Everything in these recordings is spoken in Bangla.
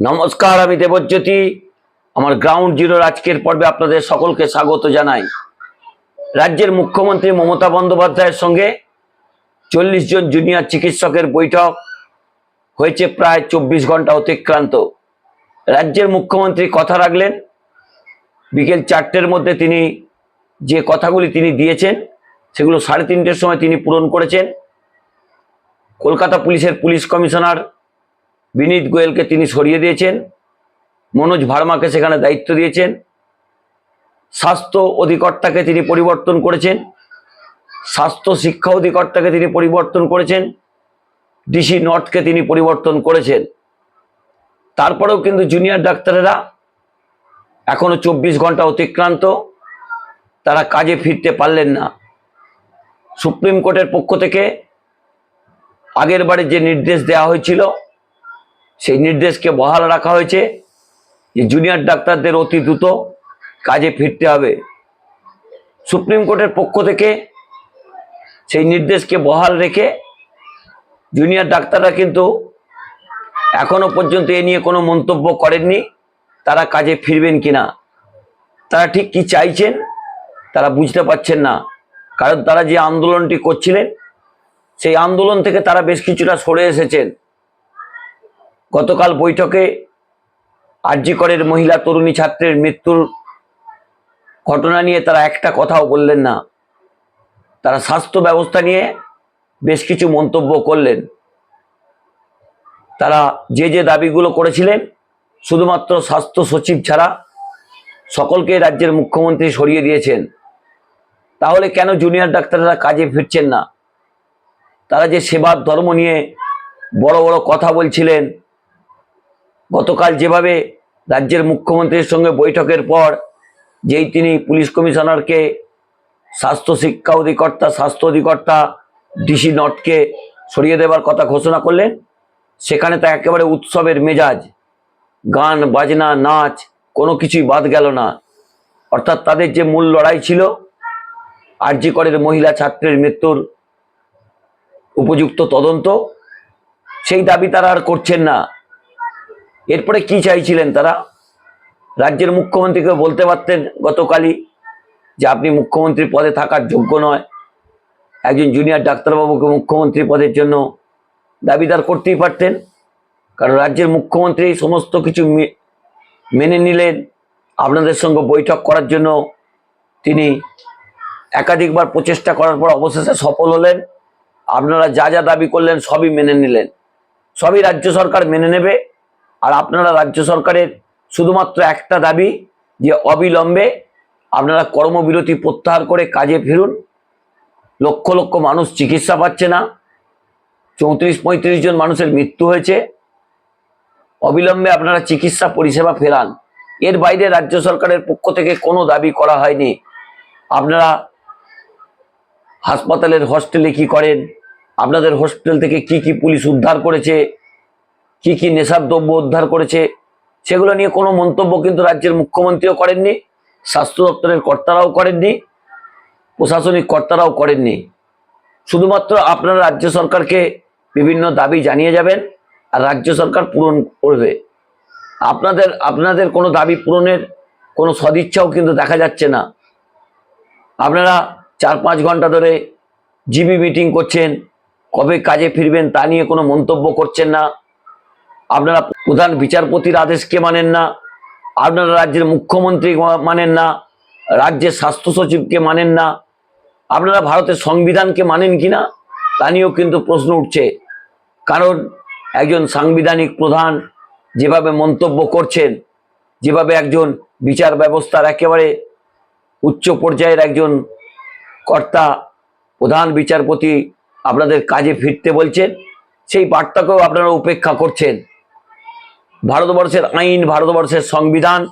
নমস্কার, আমি দেবজ্যোতি। আমার গ্রাউন্ড জিরোর আজকের পর্বে আপনাদের সকলকে স্বাগত জানাই। রাজ্যের মুখ্যমন্ত্রী মমতা বন্দ্যোপাধ্যায়ের সঙ্গে চল্লিশ জন জুনিয়র চিকিৎসকের বৈঠক হয়েছে প্রায় চব্বিশ ঘণ্টা অতিক্রান্ত। রাজ্যের মুখ্যমন্ত্রী কথা রাখলেন। বিকেল চারটের মধ্যে তিনি যে কথাগুলি তিনি দিয়েছেন, সেগুলো সাড়ে তিনটের সময় তিনি পূরণ করেছেন। কলকাতা পুলিশের পুলিশ কমিশনার বিনীত গোয়েলকে তিনি সরিয়ে দিয়েছেন, মনোজ ভার্মাকে সেখানে দায়িত্ব দিয়েছেন, স্বাস্থ্য অধিকর্তাকে তিনি পরিবর্তন করেছেন, স্বাস্থ্য শিক্ষা অধিকর্তাকে তিনি পরিবর্তন করেছেন, ডিসি নর্থকে তিনি পরিবর্তন করেছেন। তারপরেও কিন্তু জুনিয়র ডাক্তারেরা এখনও চব্বিশ ঘণ্টা অতিক্রান্ত, তারা কাজে ফিরতে পারলেন না। সুপ্রিম কোর্টের পক্ষ থেকে আগের বারে যে নির্দেশ দেওয়া হয়েছিল সেই নির্দেশকে বহাল রাখা হয়েছে যে জুনিয়র ডাক্তারদের অতি দ্রুত কাজে ফিরতে হবে। সুপ্রিম কোর্টের পক্ষ থেকে সেই নির্দেশকে বহাল রেখে জুনিয়র ডাক্তাররা কিন্তু এখনও পর্যন্ত এ নিয়ে কোনো মন্তব্য করেননি, তারা কাজে ফিরবেন কিনা, তারা ঠিক কি চাইছেন, তারা বুঝতে পারছেন না। কারণ তারা যে আন্দোলনটি করছিলেন, সেই আন্দোলন থেকে তারা বেশ কিছুটা সরে এসেছেন। গতকাল বৈঠকে আরজিকরের মহিলা তরুণী ছাত্রের মৃত্যুর ঘটনা নিয়ে তারা একটা কথাও বললেন না। তারা স্বাস্থ্য ব্যবস্থা নিয়ে বেশ কিছু মন্তব্য করলেন। তারা যে যে দাবিগুলো করেছিলেন, শুধুমাত্র স্বাস্থ্য সচিব ছাড়া সকলকে রাজ্যের মুখ্যমন্ত্রী সরিয়ে দিয়েছেন। তাহলে কেন জুনিয়র ডাক্তাররা কাজে ফিরছেন না? তারা যে সেবার ধর্ম নিয়ে বড় বড় কথা বলছিলেন গতকাল যেভাবে রাজ্যের মুখ্যমন্ত্রীর সঙ্গে বৈঠকের পর যেই তিনি পুলিশ কমিশনারকে স্বাস্থ্য শিক্ষা অধিকর্তা, স্বাস্থ্য অধিকর্তা ডিসি নটকে সরিয়ে দেওয়ার কথা ঘোষণা করলেন, সেখানে তা একেবারে উৎসবের মেজাজ, গান, বাজনা, নাচ, কোনো কিছুই বাদ গেল না। অর্থাৎ তাদের যে মূল লড়াই ছিল আরজি করের মহিলা ছাত্রের মৃত্যুর উপযুক্ত তদন্ত, সেই দাবি তারা আর করছেন না। এরপরে কি চাইছিলেন তারা? রাজ্যের মুখ্যমন্ত্রীকে বলতে পারতেন গতকালই যে আপনি মুখ্যমন্ত্রী পদে থাকার যোগ্য নয়। একজন জুনিয়র ডাক্তারবাবুকে মুখ্যমন্ত্রী পদের জন্য দাবিদার করতেই পারতেন। কারণ রাজ্যের মুখ্যমন্ত্রী সমস্ত কিছু মেনে নিলেন। আপনাদের সঙ্গে বৈঠক করার জন্য তিনি একাধিকবার প্রচেষ্টা করার পর অবশেষে সফল হলেন। আপনারা যা যা দাবি করলেন সবই মেনে নিলেন। সবই রাজ্য সরকার মেনে নেবে। আর আপনারা রাজ্য সরকারের শুধুমাত্র একটা দাবি যে অবিলম্বে আপনারা কর্মবিরতি প্রত্যাহার করে কাজে ফিরুন। লক্ষ লক্ষ মানুষ চিকিৎসা পাচ্ছে না। চৌত্রিশ পঁয়ত্রিশ জন মানুষের মৃত্যু হয়েছে। অবিলম্বে আপনারা চিকিৎসা পরিষেবা ফেরান। এর বাইরে রাজ্য সরকারের পক্ষ থেকে কোনো দাবি করা হয়নি। আপনারা হাসপাতালের হস্টেলে কি করেন? আপনাদের হোস্টেল থেকে কি কি পুলিশ উদ্ধার করেছে? কি কি নেশার দ্রব্য উদ্ধার করেছে, সেগুলো নিয়ে কোনো মন্তব্য কিন্তু রাজ্যের মুখ্যমন্ত্রীও করেননি, স্বাস্থ্য দপ্তরের কর্তারাও করেননি, প্রশাসনিক কর্তারাও করেননি। শুধুমাত্র আপনারা রাজ্য সরকারকে বিভিন্ন দাবি জানিয়ে যাবেন আর রাজ্য সরকার পূরণ করবে। আপনাদের আপনাদের কোনো দাবি পূরণের কোনো সদিচ্ছাও কিন্তু দেখা যাচ্ছে না। আপনারা চার পাঁচ ঘণ্টা ধরে জিবি মিটিং করছেন, কবে কাজে ফিরবেন তা নিয়ে কোনো মন্তব্য করছেন না। আপনারা প্রধান বিচারপতির আদেশকে মানেন না, আপনারা রাজ্যের মুখ্যমন্ত্রী মানেন না, রাজ্যের স্বাস্থ্য সচিবকে মানেন না, আপনারা ভারতের সংবিধানকে মানেন কিনা তা নিয়েও কিন্তু প্রশ্ন উঠছে। কারণ একজন সাংবিধানিক প্রধান যেভাবে মন্তব্য করছেন, যেভাবে একজন বিচার ব্যবস্থার একেবারে উচ্চ পর্যায়ের একজন কর্তা, প্রধান বিচারপতি আপনাদের কাজে ফিরতে বলছেন, সেই বার্তাকেও আপনারা উপেক্ষা করছেন। ভারতবর্ষের আইন, ভারতবর্ষের সংবিধান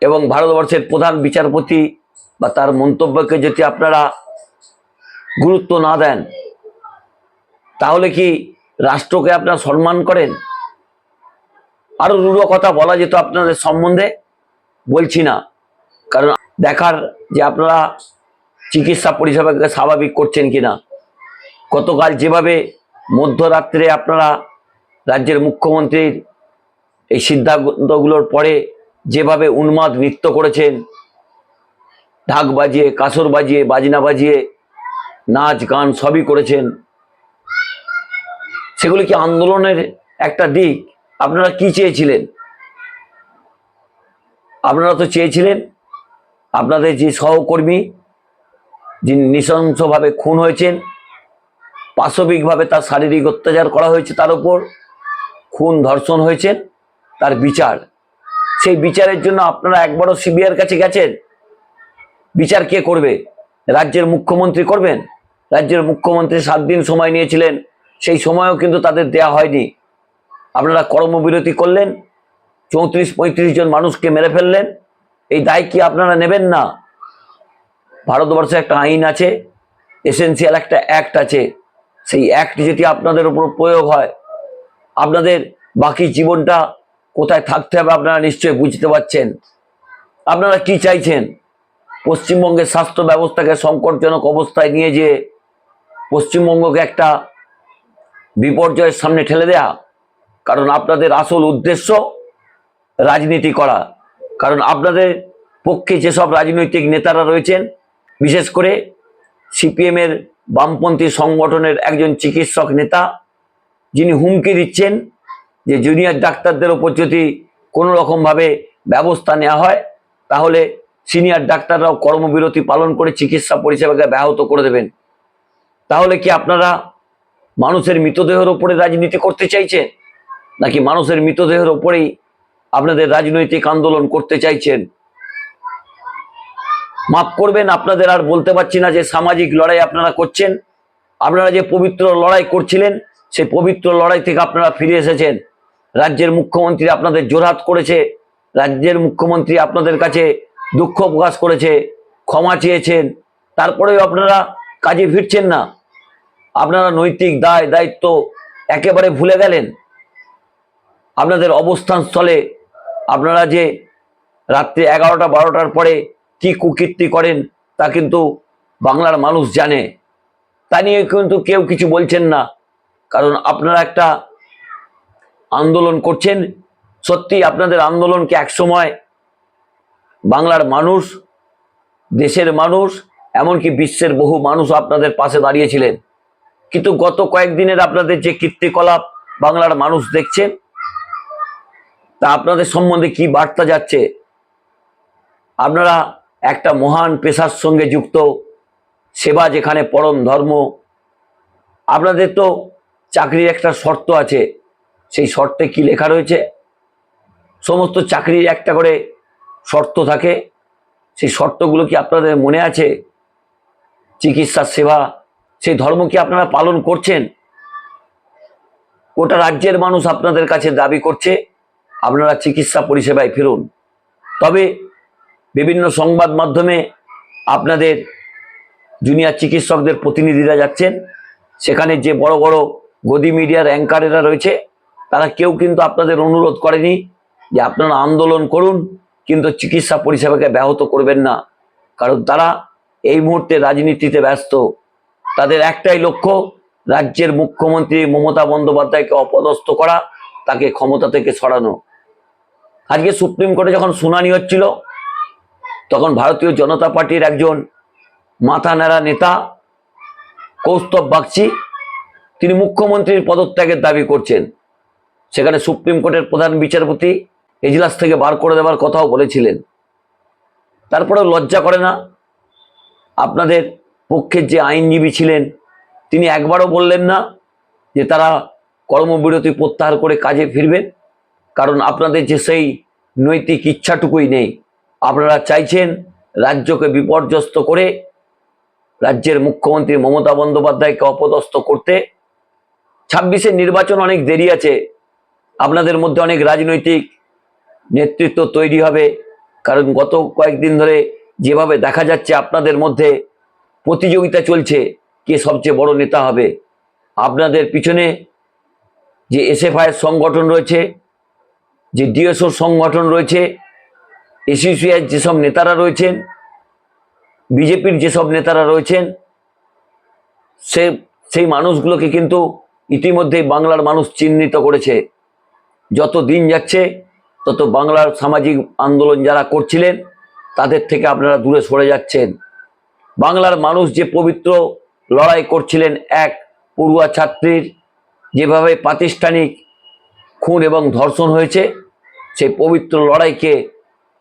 এবং ভারতবর্ষের প্রধান বিচারপতি বা তার মন্তব্যকে যদি আপনারা গুরুত্ব না দেন, তাহলে কি রাষ্ট্রকে আপনারা সম্মান করেন? আরও রূঢ় কথা বলা যেত আপনাদের সম্বন্ধে? বলছি না। কারণ দেখার যে আপনারা চিকিৎসা পরিষেবাকে স্বাভাবিক করছেন কিনা। গতকাল যেভাবে মধ্যরাত্রে আপনারা রাজ্যের মুখ্যমন্ত্রীর এই সিদ্ধান্তগুলোর পরে যেভাবে উন্মাদ নৃত্য করেছেন, ঢাক বাজিয়ে, কাসর বাজিয়ে, বাজনা বাজিয়ে, নাচ, গান সবই করেছেন, সেগুলি কি আন্দোলনের একটা দিক? আপনারা কি চেয়েছিলেন? আপনারা তো চেয়েছিলেন আপনাদের যে সহকর্মী যিনি নৃশংসভাবে খুন হয়েছেন, পাশবিকভাবে তার শারীরিক অত্যাচার করা হয়েছে তার উপর খুন ধর্ষণ হয়েছেন তার বিচার। সেই বিচারের জন্য আপনারা একবারও সিবিআইয়ের কাছে গেছেন? বিচার কে করবে? রাজ্যের মুখ্যমন্ত্রী করবেন? রাজ্যের মুখ্যমন্ত্রী সাত দিন সময় নিয়েছিলেন, সেই সময়ও কিন্তু তাদের দেয়া হয়নি। আপনারা কর্মবিরতি করলেন, চৌত্রিশ, পঁয়ত্রিশ জন মানুষকে মেরে ফেললেন। এই দায় কি আপনারা নেবেন না? ভারতবর্ষে একটা আইন আছে এসেন্সিয়াল একটা অ্যাক্ট আছে। সেই অ্যাক্ট যদি আপনাদের উপর প্রয়োগ হয় আপনাদের বাকি জীবনটা কোথায় থাকতে হবে আপনারা নিশ্চয়ই বুঝতে পারছেন। আপনারা কি চাইছেন? পশ্চিমবঙ্গের স্বাস্থ্য ব্যবস্থাকে সংকটজনক অবস্থায় নিয়ে যেয়ে পশ্চিমবঙ্গকে একটা বিপর্যয়ের সামনে ঠেলে দেয়া, কারণ আপনাদের আসল উদ্দেশ্য রাজনীতি করা। কারণ আপনাদের পক্ষে যেসব রাজনৈতিক নেতারা রয়েছেন, বিশেষ করে সিপিএমের বামপন্থী সংগঠনের একজন চিকিৎসক নেতা যিনি হুমকি দিচ্ছেন যে জুনিয়র ডাক্তারদের ওপর যদি কোনো রকমভাবে ব্যবস্থা নেওয়া হয়, তাহলে সিনিয়র ডাক্তাররাও কর্মবিরতি পালন করে চিকিৎসা পরিষেবাকে ব্যাহত করে দেবেন। তাহলে কি আপনারা মানুষের মৃতদেহের ওপরে রাজনীতি করতে চাইছেন? নাকি মানুষের মৃতদেহের ওপরেই আপনাদের রাজনৈতিক আন্দোলন করতে চাইছেন? মাফ করবেন, আপনাদের আর বলতে পারছি না যে সামাজিক লড়াই আপনারা করছেন। আপনারা যে পবিত্র লড়াই করছিলেন সেই পবিত্র লড়াই থেকে আপনারা ফিরে এসেছেন। রাজ্যের মুখ্যমন্ত্রী আপনাদের জোরহাত করেছে। রাজ্যের মুখ্যমন্ত্রী আপনাদের কাছে দুঃখ প্রকাশ করেছে, ক্ষমা চেয়েছেন। তারপরেও আপনারা কাজে ফিরছেন না। আপনারা নৈতিক দায়, দায়িত্ব একেবারে ভুলে গেলেন। আপনাদের অবস্থান স্থলে আপনারা যে রাত্রি এগারোটা, বারোটার পরে কি কুকীর্তি করেন তা কিন্তু বাংলার মানুষ জানে। তা নিয়ে কিন্তু কেউ কিছু বলছেন না। কারণ আপনারা একটা আন্দোলন করছেন, সত্যি আপনাদের আন্দোলনকে একসময় বাংলার মানুষ, দেশের মানুষ, এমনকি বিশ্বের বহু মানুষ আপনাদের পাশে দাঁড়িয়েছিলেন। কিন্তু গত কয়েকদিনের আপনাদের যে কীর্তিকলাপ বাংলার মানুষ দেখছেন তা আপনাদের সম্বন্ধে কি বার্তা যাচ্ছে? আপনারা একটা মহান পেশার সঙ্গে যুক্ত, সেবা যেখানে পরম ধর্ম, আপনাদের তো চাকরির একটা শর্ত আছে। সেই শর্তে কি লেখা রয়েছে? সমস্ত চাকরির একটা করে শর্ত থাকে। সেই শর্তগুলো কি আপনাদের মনে আছে? চিকিৎসা সেবা, সেই ধর্ম কি আপনারা পালন করছেন? গোটা রাজ্যের মানুষ আপনাদের কাছে দাবি করছে, আপনারা চিকিৎসা পরিষেবায় ফিরুন। তবে বিভিন্ন সংবাদ মাধ্যমে আপনাদের জুনিয়র চিকিৎসকদের প্রতিনিধিরা যাচ্ছেন। সেখানে যে বড় বড় গদি মিডিয়ার অ্যাঙ্কারেরা রয়েছে, তারা কেউ কিন্তু আপনাদের অনুরোধ করেনি যে আপনারা আন্দোলন করুন, কিন্তু চিকিৎসা পরিষেবাকে ব্যাহত করবেন না। কারণ তারা এই মুহূর্তে রাজনীতিতে ব্যস্ত। তাদের একটাই লক্ষ্য, রাজ্যের মুখ্যমন্ত্রী মমতা বন্দ্যোপাধ্যায়কে অপদস্থ করা, তাকে ক্ষমতা থেকে সরানো। আজকে সুপ্রিম কোর্টে যখন শুনানি হচ্ছিল, তখন ভারতীয় জনতা পার্টির একজন মাথা নেড়া নেতা, কৌস্তব বাগচি তিনি মুখ্যমন্ত্রীর পদত্যাগের দাবি করছেন। সেখানে সুপ্রিম কোর্টের প্রধান বিচারপতি এজলাস থেকে বার করে দেওয়ার কথাও বলেছিলেন। তারপরে লজ্জা করে না। আপনাদের পক্ষের যে আইনজীবী ছিলেন, তিনি একবারও বললেন না যে তারা কর্মবিরতি প্রত্যাহার করে কাজে ফিরবেন। কারণ আপনাদের যে সেই নৈতিক ইচ্ছাটুকুই নেই। আপনারা চাইছেন রাজ্যকে বিপর্যস্ত করে রাজ্যের মুখ্যমন্ত্রী মমতা বন্দ্যোপাধ্যায়কে অপদস্থ করতে ছাব্বিশের নির্বাচন অনেক দেরি আছে। আপনাদের মধ্যে অনেক রাজনৈতিক নেতৃত্ব তৈরি হবে। কারণ গত কয়েকদিন ধরে যেভাবে দেখা যাচ্ছে আপনাদের মধ্যে প্রতিযোগিতা চলছে, কে সবচেয়ে বড় নেতা হবে। আপনাদের পিছনে যে এসএফআইয়ের সংগঠন রয়েছে, যে ডিএসও সংগঠন রয়েছে এসিসিআইয়ের যেসব নেতারা রয়েছেন, বিজেপির যেসব নেতারা রয়েছেন, সে, সেই মানুষগুলোকে কিন্তু ইতিমধ্যেই বাংলার মানুষ চিহ্নিত করেছে। যত দিন যাচ্ছে, তত বাংলার সামাজিক আন্দোলন যারা করছিলেন, তাদের থেকে আপনারা দূরে সরে যাচ্ছেন। বাংলার মানুষ যে পবিত্র লড়াই করছিলেন এক পড়ুয়া ছাত্রীর, যেভাবে প্রাতিষ্ঠানিক খুন এবং ধর্ষণ হয়েছে, সেই পবিত্র লড়াইকে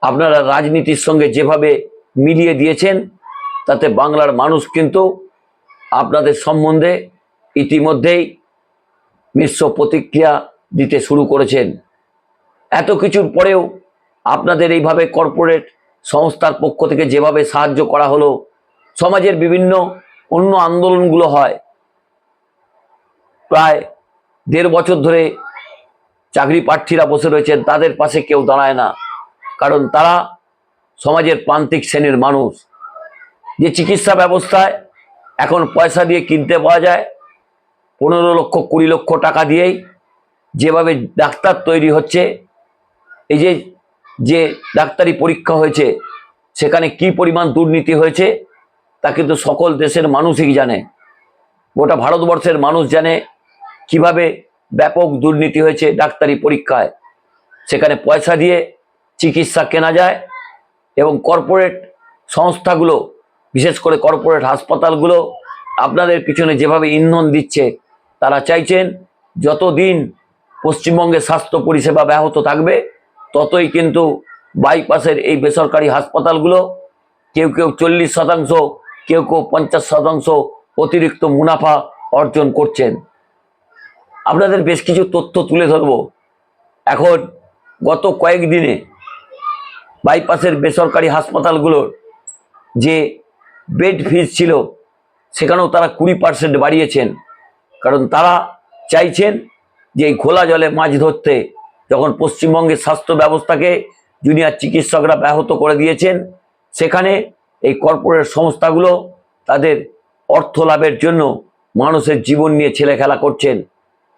আপনারা রাজনীতির সঙ্গে যেভাবে মিলিয়ে দিয়েছেন, তাতে বাংলার মানুষ কিন্তু আপনাদের সম্বন্ধে ইতিমধ্যেই মিশ্র প্রতিক্রিয়া দিতে শুরু করেছেন। এত কিছুর পরেও আপনাদের এইভাবে কর্পোরেট সংস্থার পক্ষ থেকে যেভাবে সাহায্য করা হলো, সমাজের বিভিন্ন অন্য আন্দোলনগুলো হয়, প্রায় দেড় বছর ধরে চাকরি প্রার্থীরা বসে রয়েছেন, তাদের পাশে কেউ দাঁড়ায় না। কারণ তারা সমাজের প্রান্তিক শ্রেণির মানুষ। যে চিকিৎসা ব্যবস্থায় এখন পয়সা দিয়ে কিনতে পাওয়া যায় পনেরো লক্ষ, কুড়ি লক্ষ টাকা দিয়েই যেভাবে ডাক্তার তৈরি হচ্ছে, এই যে যে ডাক্তারি পরীক্ষা হয়েছে, সেখানে কি পরিমাণ দুর্নীতি হয়েছে, তা কিন্তু সকল দেশের মানুষই জানে। গোটা ভারতবর্ষের মানুষ জানে কীভাবে ব্যাপক দুর্নীতি হয়েছে ডাক্তারি পরীক্ষায়। সেখানে পয়সা দিয়ে চিকিৎসা কেনা যায় এবং কর্পোরেট সংস্থাগুলো, বিশেষ করে কর্পোরেট হাসপাতালগুলো আপনাদের পিছনে যেভাবে ইন্ধন দিচ্ছে তারা চাইছেন যতদিন পশ্চিমবঙ্গে স্বাস্থ্য পরিষেবা ব্যাহত থাকবে, ততই কিন্তু বাইপাসের এই বেসরকারি হাসপাতালগুলো কেউ কেউ চল্লিশ শতাংশ, কেউ কেউ পঞ্চাশ শতাংশ অতিরিক্ত মুনাফা অর্জন করছেন। আপনাদের বেশ কিছু তথ্য তুলে ধরবো। এখন গত কয়েকদিনে বাইপাসের বেসরকারি হাসপাতালগুলোর যে বেড ফিজ ছিল, সেখানেও তারা কুড়ি পার্সেন্ট বাড়িয়েছেন। কারণ তারা চাইছেন যে এই খোলা জলে মাছ ধরতে। যখন পশ্চিমবঙ্গের স্বাস্থ্য ব্যবস্থাকে জুনিয়র চিকিৎসকরা ব্যাহত করে দিয়েছেন, সেখানে এই কর্পোরেট সংস্থাগুলো তাদের অর্থ লাভের জন্য মানুষের জীবন নিয়ে ছেলে খেলা করছেন।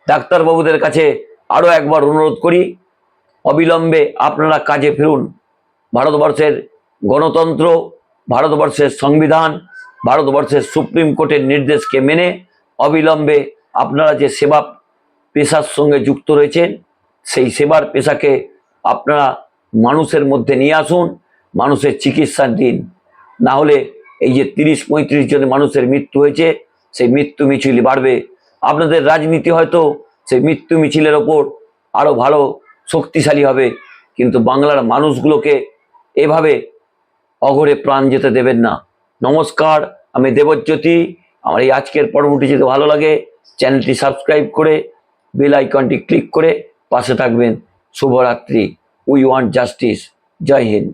ডাক্তারবাবুদের কাছে আরও একবার অনুরোধ করি, অবিলম্বে আপনারা কাজে ফিরুন। ভারতবর্ষের গণতন্ত্র, ভারতবর্ষের সংবিধান, ভারতবর্ষের সুপ্রিম কোর্টের নির্দেশকে মেনে অবিলম্বে আপনারা যে সেবা পেশার সঙ্গে যুক্ত রয়েছেন, সেই সেবার পেশাকে আপনারা মানুষের মধ্যে নিয়ে আসুন, মানুষের চিকিৎসা দিন। না হলে এই যে তিরিশ পঁয়ত্রিশ জন মানুষের মৃত্যু হয়েছে, সেই মৃত্যু মিছিল বাড়বে। আপনাদের রাজনীতি হয়তো সেই মৃত্যু মিছিলের ওপর আরও ভালো শক্তিশালী হবে, কিন্তু বাংলার মানুষগুলোকে এভাবে অঘরে প্রাণ যেতে দেবেন না। নমস্কার, আমি দেবজ্যোতি আমার এই আজকের পর্বটি যদি ভালো লাগে, চ্যানেলটি সাবস্ক্রাইব করে, বেল আইকনটি ক্লিক করে পাশে থাকবেন। শুভরাত্রি। We want justice. Joy Hind.